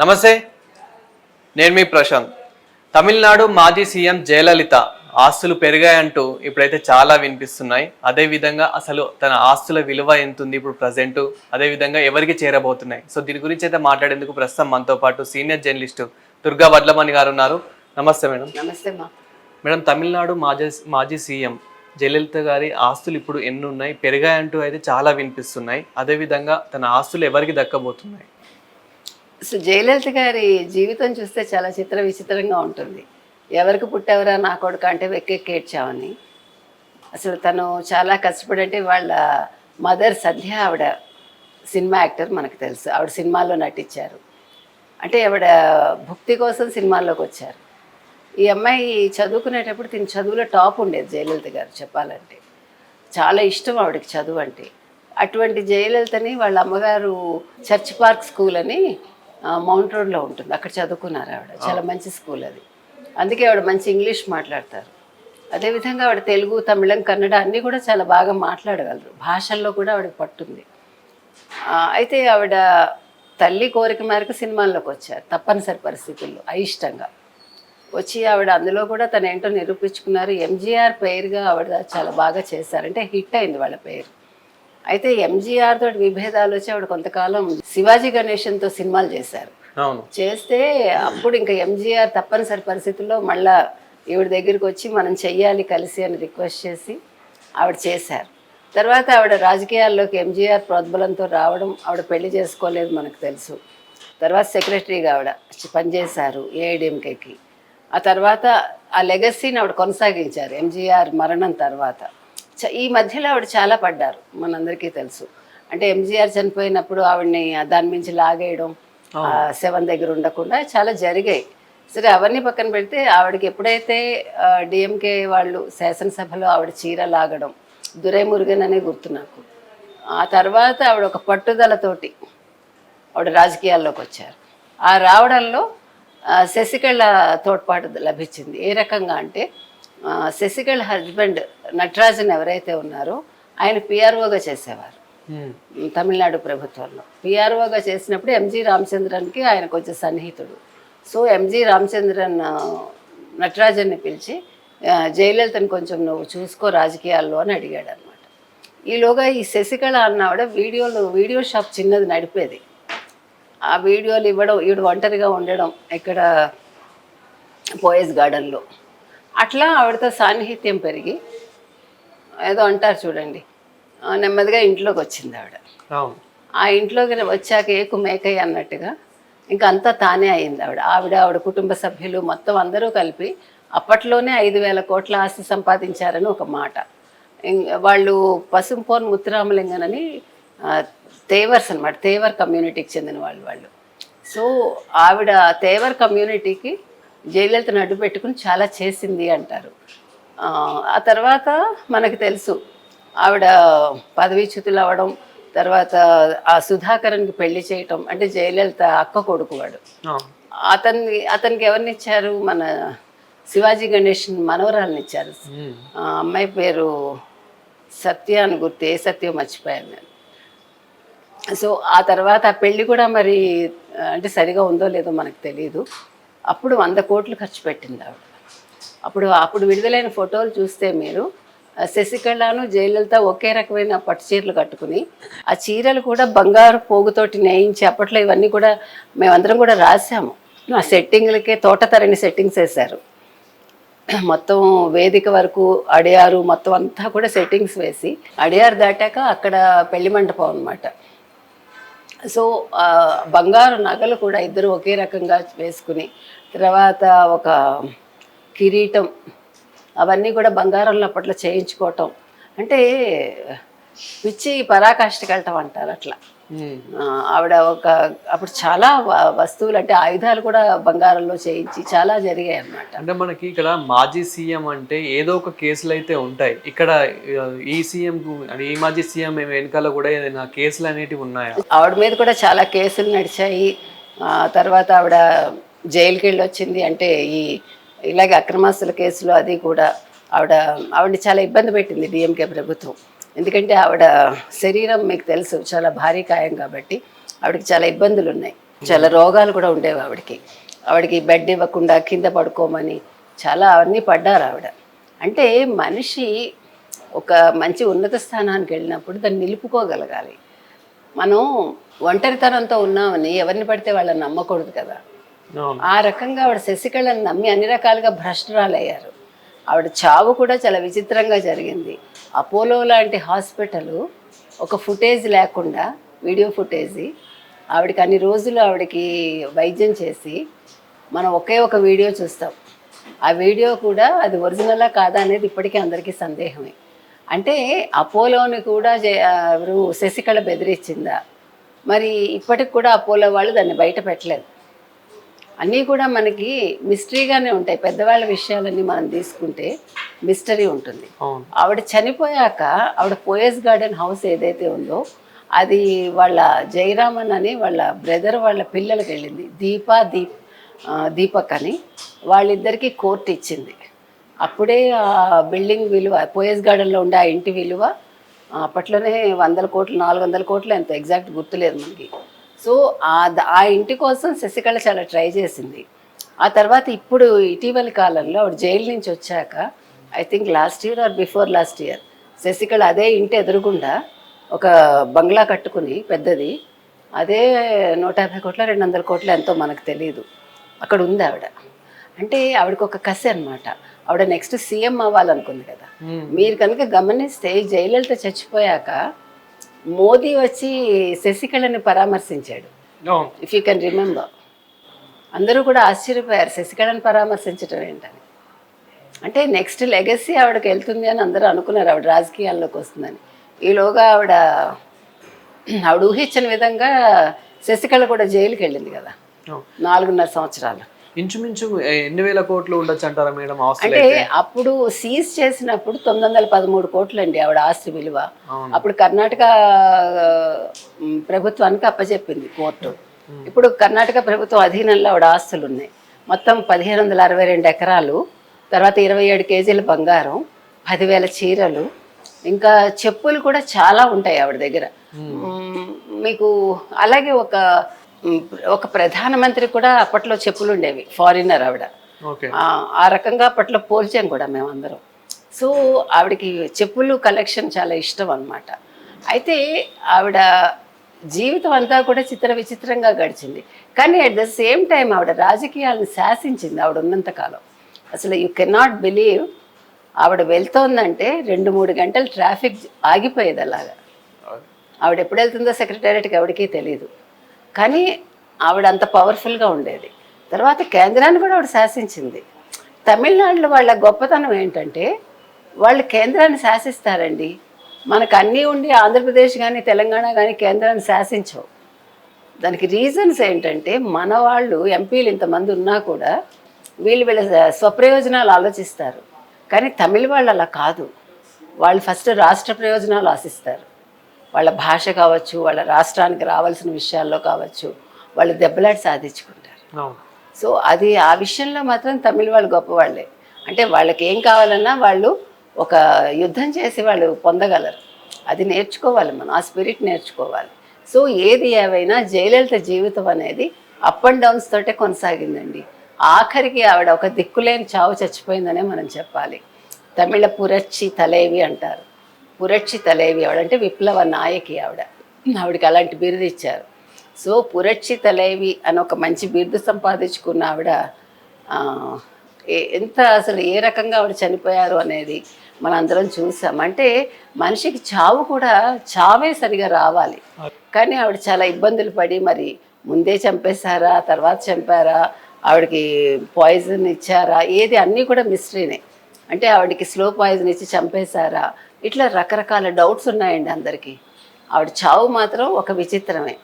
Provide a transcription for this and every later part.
నమస్తే నేను మీ ప్రశాంత్. తమిళనాడు మాజీ సీఎం జయలలిత ఆస్తులు పెరిగాయంటూ ఇప్పుడైతే చాలా వినిపిస్తున్నాయి. అదే విధంగా అసలు తన ఆస్తుల విలువ ఎంత ఉంది ఇప్పుడు ప్రజెంట్ అదే విధంగా ఎవరికి చేరబోతున్నాయి? సో దీని గురించి అయితే మాట్లాడేందుకు ప్రస్తుతం మనతో పాటు సీనియర్ జర్నలిస్టు దుర్గా వడ్లమణి గారు ఉన్నారు. నమస్తే మేడం. నమస్తే మేడం తమిళనాడు మాజీ మాజీ సీఎం జయలలిత గారి ఆస్తులు ఇప్పుడు ఎన్ని ఉన్నాయి పెరిగాయంటూ అయితే చాలా వినిపిస్తున్నాయి. అదే విధంగా తన ఆస్తులు ఎవరికి దక్కబోతున్నాయి? అసలు జయలలిత గారి జీవితం చూస్తే చాలా చిత్ర విచిత్రంగా ఉంటుంది. ఎవరికి పుట్టెవరా నా కొడుకు అంటే వెక్కెక్కేడ్చామని. అసలు తను చాలా కష్టపడి అంటే వాళ్ళ మదర్ సద్య ఆవిడ సినిమా యాక్టర్ మనకు తెలుసు. ఆవిడ సినిమాల్లో నటించారు. అంటే ఆవిడ భుక్తి కోసం సినిమాల్లోకి వచ్చారు. ఈ అమ్మాయి చదువుకునేటప్పుడు తిని చదువులో టాప్ ఉండేది జయలలిత గారు చెప్పాలంటే. చాలా ఇష్టం ఆవిడకి చదువు అంటే. అటువంటి జయలలితని వాళ్ళ అమ్మగారు చర్చ్ పార్క్ స్కూల్ అని మౌంట్ రోడ్లో ఉంటుంది. అక్కడ చదువుకున్నారు ఆవిడ. చాలా మంచి స్కూల్ అది. అందుకే ఆవిడ మంచి ఇంగ్లీష్ మాట్లాడతారు. అదేవిధంగా ఆవిడ తెలుగు తమిళం కన్నడ అన్నీ కూడా చాలా బాగా మాట్లాడగలరు. భాషల్లో కూడా ఆవిడకి పట్టుంది. అయితే ఆవిడ తల్లి కోరిక మేరకు సినిమాల్లోకి వచ్చారు. తప్పనిసరి పరిస్థితుల్లో అయిష్టంగా. వచ్చి ఆవిడ అందులో కూడా తను ఏంటో నిరూపించుకున్నారు. ఎంజీఆర్ పేరుగా ఆవిడ చాలా బాగా చేశారు. అంటే హిట్ అయింది వాళ్ళ పేరు. అయితే ఎంజీఆర్ తోటి విభేదాలు వచ్చి ఆవిడ కొంతకాలం శివాజీ గణేశన్తో సినిమాలు చేశారు. చేస్తే అప్పుడు ఇంకా ఎంజీఆర్ తప్పనిసరి పరిస్థితుల్లో మళ్ళా ఈవిడ దగ్గరికి వచ్చి మనం చెయ్యాలి కలిసి అని రిక్వెస్ట్ చేసి ఆవిడ చేశారు. తర్వాత ఆవిడ రాజకీయాల్లోకి ఎంజీఆర్ ప్రోద్బలంతో రావడం ఆవిడ పెళ్ళి చేసుకోలేదు మనకు తెలుసు. తర్వాత సెక్రటరీగా ఆవిడ పనిచేశారు ఏఐడిఎంకేకి ఆ తర్వాత ఆ లెగసీని ఆవిడ కొనసాగించారు ఎంజీఆర్ మరణం తర్వాత. ఈ మధ్యలో ఆవిడ చాలా పడ్డారు మనందరికీ తెలుసు. అంటే ఎంజీఆర్ చనిపోయినప్పుడు ఆవిడని దాని మించి లాగేయడం శవం దగ్గర ఉండకుండా చాలా జరిగాయి. సరే అవన్నీ పక్కన పెడితే ఆవిడకి ఎప్పుడైతే డిఎంకే వాళ్ళు శాసనసభలో ఆవిడ చీర లాగడం దురైమురుగన్ అనే గుర్తు నాకు. ఆ తర్వాత ఆవిడ ఒక పట్టుదలతోటి ఆవిడ రాజకీయాల్లోకి వచ్చారు. ఆ రావడంలో శశికళ తోడ్పాటు లభించింది. ఏ రకంగా అంటే శశికళ హస్బెండ్ నటరాజన్ ఎవరైతే ఉన్నారో ఆయన పిఆర్ఓగా చేసేవారు. ఉమ్. తమిళనాడు ప్రభుత్వంలో. పిఆర్ఓగా చేసినప్పుడు ఎంజి రామచంద్రన్కి ఆయన కొంచెం సన్నిహితుడు. సో ఎంజి రామచంద్రన్ నటరాజన్ని పిలిచి జయలలితను కొంచెం నువ్వు చూసుకో రాజకీయాల్లో అని అడిగాడు అనమాట ఈలోగా ఈ శశికళ అన్నావిడ వీడియోలు వీడియో షాప్ చిన్నది నడిపేది. ఆ వీడియోలు ఇవ్వడం ఈవిడ ఒంటరిగా ఉండడం ఇక్కడ పోయస్ గార్డెన్లో. అట్లా ఆవిడతో సాన్నిహిత్యం పెరిగి ఏదో అంటారు చూడండి నెమ్మదిగా ఇంట్లోకి వచ్చింది ఆవిడ. ఆ ఇంట్లోకి వచ్చాక ఏకు మేకయ్య అన్నట్టుగా ఇంకా అంతా తానే అయింది ఆవిడ. ఆవిడ ఆవిడ కుటుంబ సభ్యులు మొత్తం అందరూ కలిపి అప్పట్లోనే ఐదు వేల కోట్ల ఆస్తి సంపాదించారని ఒక మాట. వాళ్ళు పసుంపోన్ ముత్తురామలింగన్ అని తేవర్స్ అనమాట తేవర్ కమ్యూనిటీకి చెందిన వాళ్ళు వాళ్ళు. సో ఆవిడ తేవర్ కమ్యూనిటీకి జయలలితను అడ్డు పెట్టుకుని చాలా చేసింది అంటారు. ఆ, తర్వాత మనకు తెలుసు ఆవిడ పదవీచ్యుతులు అవ్వడం తర్వాత ఆ సుధాకరన్కి పెళ్ళి చేయటం అంటే జయలలిత అక్క కొడుకు వాడు. అతన్ని అతనికి ఎవరిని ఇచ్చారు మన శివాజీ గణేష్ మనవరాలను ఇచ్చారు అమ్మాయి పేరు సత్య అని గుర్తు ఏ సత్యం మర్చిపోయాను నేను. సో ఆ తర్వాత ఆ పెళ్ళి కూడా మరి అంటే సరిగా ఉందో లేదో మనకు తెలియదు అప్పుడు వంద కోట్లు ఖర్చు పెట్టింది ఆవిడ. అప్పుడు అప్పుడు విడుదలైన ఫోటోలు చూస్తే మీరు శశికళను జయలలిత ఒకే రకమైన పట్టు చీరలు కట్టుకుని ఆ చీరలు కూడా బంగారు పోగుతోటి నేయించి అప్పట్లో ఇవన్నీ కూడా మేమందరం కూడా రాసాము ఆ సెట్టింగ్లకే తోటతరణి సెట్టింగ్స్ వేశారు. మొత్తం వేదిక వరకు అడియారు మొత్తం అంతా కూడా సెట్టింగ్స్ వేసి అడియారు దాటాక అక్కడ పెళ్ళి మంటపం అనమాట సో బంగారు నగలు కూడా ఇద్దరు ఒకే రకంగా వేసుకుని తర్వాత ఒక కిరీటం అవన్నీ కూడా బంగారంలో అప్పట్లో చేయించుకోవటం. అంటే పిచ్చి పరాకాష్ఠకెళ్ళటం అంటారు అట్లా. ఆవిడ ఒక అప్పుడు చాలా వస్తువులు అంటే ఆయుధాలు కూడా బంగారంలో చేయించి చాలా జరిగాయి అన్నమాట. అంటే మనకి ఇక్కడ మాజీ సీఎం అంటే ఏదో ఒక కేసులు అయితే ఉంటాయి. ఇక్కడ ఈ సీఎం అంటే ఈ మాజీ సీఎం వెనకాల కూడా ఏదైనా కేసులు అనేటివి ఉన్నాయా? ఆవిడ మీద కూడా చాలా కేసులు నడిచాయి. తర్వాత ఆవిడ జైలుకి వెళ్ళి వచ్చింది అంటే ఈ ఇలాగే అక్రమాస్తుల కేసులు అది కూడా ఆవిడ ఆవిడని చాలా ఇబ్బంది పెట్టింది డిఎంకే ప్రభుత్వం. ఎందుకంటే ఆవిడ శరీరం మీకు తెలుసు చాలా భారీ కాయం కాబట్టి ఆవిడకి చాలా ఇబ్బందులు ఉన్నాయి చాలా రోగాలు కూడా ఉండేవి ఆవిడకి. ఆవిడకి బెడ్ ఇవ్వకుండా కింద పడుకోమని చాలా అవన్నీ పడ్డారు ఆవిడ. అంటే మనిషి ఒక మంచి ఉన్నత స్థానానికి వెళ్ళినప్పుడు దాన్ని నిలుపుకోగలగాలి. మనం ఒంటరితనంతో ఉన్నామని ఎవరిని పడితే వాళ్ళని నమ్మకూడదు కదా. ఆ రకంగా ఆవిడ శశికళని నమ్మి అన్ని రకాలుగా భ్రష్టురాలయ్యారు. ఆవిడ చావు కూడా చాలా విచిత్రంగా జరిగింది. అపోలో లాంటి హాస్పిటల్ ఒక ఫుటేజ్ లేకుండా వీడియో ఫుటేజీ ఆవిడకి అన్ని రోజులు ఆవిడకి వైద్యం చేసి మనం ఒకే ఒక వీడియో చూస్తాం. ఆ వీడియో కూడా అది ఒరిజినలా కాదా అనేది ఇప్పటికీ అందరికీ సందేహమే. అంటే అపోలోని కూడా ఎవరు శశికళ బెదిరించిందా? మరి ఇప్పటికి కూడా అపోలో వాళ్ళు దాన్ని బయట పెట్టలేదు. అన్నీ కూడా మనకి మిస్టరీగానే ఉంటాయి. పెద్దవాళ్ళ విషయాలన్నీ మనం తీసుకుంటే మిస్టరీ ఉంటుంది. ఆవిడ చనిపోయాక ఆవిడ పోయస్ గార్డెన్ హౌస్ ఏదైతే ఉందో అది వాళ్ళ జయరామన్ అని వాళ్ళ బ్రదర్ వాళ్ళ పిల్లలకి వెళ్ళింది. దీపా దీప్ దీపక్ అని వాళ్ళిద్దరికీ కోర్టు ఇచ్చింది. అప్పుడే ఆ బిల్డింగ్ విలువ పోయస్ గార్డెన్లో ఉండే ఆ ఇంటి విలువ అప్పట్లోనే వందల కోట్లు నాలుగు వందల కోట్లు ఎంత? ఎగ్జాక్ట్ గుర్తులేదు మనకి. సో ఆ ఇంటి కోసం శశికళ చాలా ట్రై చేసింది. ఆ తర్వాత ఇప్పుడు ఇటీవల కాలంలో ఆవిడ జైలు నుంచి వచ్చాక I think last year or before last year Sasikala అదే ఇంటి ఎదురుగుండా ఒక బంగ్లా కట్టుకుని పెద్దది. అదే నూట యాభై కోట్ల రెండు వందల కోట్ల ఎంతో మనకు తెలియదు అక్కడ ఉంది ఆవిడ. అంటే ఆవిడకి ఒక కసి అనమాట ఆవిడ నెక్స్ట్ సీఎం అవ్వాలనుకుంది కదా. మీరు కనుక గమనిస్తే జయలలిత చచ్చిపోయాక మోదీ వచ్చి శశికళని పరామర్శించాడు. ఇఫ్ యూ కెన్ రిమెంబర్ అందరూ కూడా ఆశ్చర్యపోయారు శశికళని పరామర్శించడం ఏంటని. అంటే నెక్స్ట్ లెగసీ ఆవిడకి వెళ్తుంది అని అందరూ అనుకున్నారు ఆవిడ రాజకీయాల్లోకి వస్తుందని. ఈలోగా ఆవిడ ఆవిడ ఊహించిన విధంగా శశికళ కూడా జైలుకి వెళ్ళింది కదా. నాలుగున్నర సంవత్సరాలు. ఇంచుమించు ఎన్ని వేల కోట్లు ఉండొచ్చు అంటారా మేడం అంటే అప్పుడు సీజ్ చేసినప్పుడు తొమ్మిది వందల పదమూడు కోట్లు అండి ఆవిడ ఆస్తి విలువ. అప్పుడు కర్ణాటక ప్రభుత్వానికి అప్పచెప్పింది కోర్టు. ఇప్పుడు కర్ణాటక ప్రభుత్వం అధీనంలో ఆవిడ ఆస్తులు ఉన్నాయి మొత్తం పదిహేను వందల అరవై రెండు ఎకరాలు తర్వాత ఇరవై ఏడు కేజీల బంగారం పదివేల చీరలు ఇంకా చెప్పులు కూడా చాలా ఉంటాయి ఆవిడ దగ్గర. మీకు అలాగే ఒక ఒక ప్రధానమంత్రి కూడా అప్పట్లో చెప్పులు ఉండేవి ఫారినర్ ఆవిడ. ఆ రకంగా అప్పట్లో పోల్చాం కూడా మేమందరం సో ఆవిడకి చెప్పులు కలెక్షన్ చాలా ఇష్టం అన్నమాట. అయితే ఆవిడ జీవితం అంతా కూడా చిత్ర విచిత్రంగా గడిచింది. కానీ అట్ ద సేమ్ టైం ఆవిడ రాజకీయాలను శాసించింది ఆవిడ ఉన్నంతకాలం. అసలు యూ కెనాట్ బిలీవ్ ఆవిడ వెళ్తోందంటే రెండు మూడు గంటలు ట్రాఫిక్ ఆగిపోయేది అలాగా. ఆవిడ ఎప్పుడు వెళ్తుందో సెక్రటేరియట్కి ఎవరికీ తెలియదు కానీ ఆవిడ అంత పవర్ఫుల్గా ఉండేది. తర్వాత కేంద్రాన్ని కూడా ఆవిడ శాసించింది. తమిళనాడులో వాళ్ళ గొప్పతనం ఏంటంటే వాళ్ళు కేంద్రాన్ని శాసిస్తారండి. మనకు అన్నీ ఉండి ఆంధ్రప్రదేశ్ కానీ తెలంగాణ కానీ కేంద్రాన్ని శాసించవు. దానికి రీజన్స్ ఏంటంటే మన వాళ్ళు ఎంపీలు ఇంతమంది ఉన్నా కూడా వీళ్ళు వీళ్ళ స్వప్రయోజనాలు ఆలోచిస్తారు. కానీ తమిళ వాళ్ళు అలా కాదు. వాళ్ళు ఫస్ట్ రాష్ట్ర ప్రయోజనాలు ఆశిస్తారు. వాళ్ళ భాష కావచ్చు వాళ్ళ రాష్ట్రానికి రావాల్సిన విషయాల్లో కావచ్చు వాళ్ళు దెబ్బలాట సాధించుకుంటారు. సో అది ఆ విషయంలో మాత్రం తమిళ వాళ్ళు గొప్పవాళ్ళే. అంటే వాళ్ళకి ఏం కావాలన్నా వాళ్ళు ఒక యుద్ధం చేసి వాళ్ళు పొందగలరు. అది నేర్చుకోవాలి మనం ఆ స్పిరిట్ నేర్చుకోవాలి. సో ఏది ఏవైనా జయలలిత జీవితం అనేది అప్ అండ్ డౌన్స్ తోటే కొనసాగిందండి. ఆఖరికి ఆవిడ ఒక దిక్కులేని చావు చచ్చిపోయిందనే మనం చెప్పాలి. తమిళ పురచ్చి తలేవి అంటారు. పురక్షిత లేవి ఆవిడ. అంటే విప్లవ నాయకి ఆవిడ. ఆవిడకి అలాంటి బిరుదు ఇచ్చారు. సో పురక్షిత లేవి అని ఒక మంచి బిరుదు సంపాదించుకున్న ఆవిడ ఎంత అసలు ఏ రకంగా ఆవిడ చనిపోయారు అనేది మనందరం చూసాం. అంటే మనిషికి చావు కూడా చావే సరిగా రావాలి. కానీ ఆవిడ చాలా ఇబ్బందులు పడి మరి ముందే చంపేశారా తర్వాత చంపారా ఆవిడకి పాయిజన్ ఇచ్చారా ఏది అన్నీ కూడా మిస్టరీనే అంటే ఆవిడకి స్లో పాయిజన్ ఇచ్చి చంపేశారా? ఇట్లా రకరకాల డౌట్స్ ఉన్నాయండి అందరికీ. ఆవిడ చావు మాత్రం ఒక విచిత్రమే.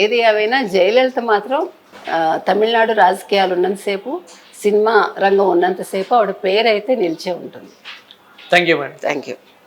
ఏది ఏవైనా జయలలిత మాత్రం తమిళనాడు రాజకీయాలు ఉన్నంతసేపు సినిమా రంగం ఉన్నంతసేపు ఆవిడ పేరు అయితే నిలిచే ఉంటుంది. Thank you madam thank you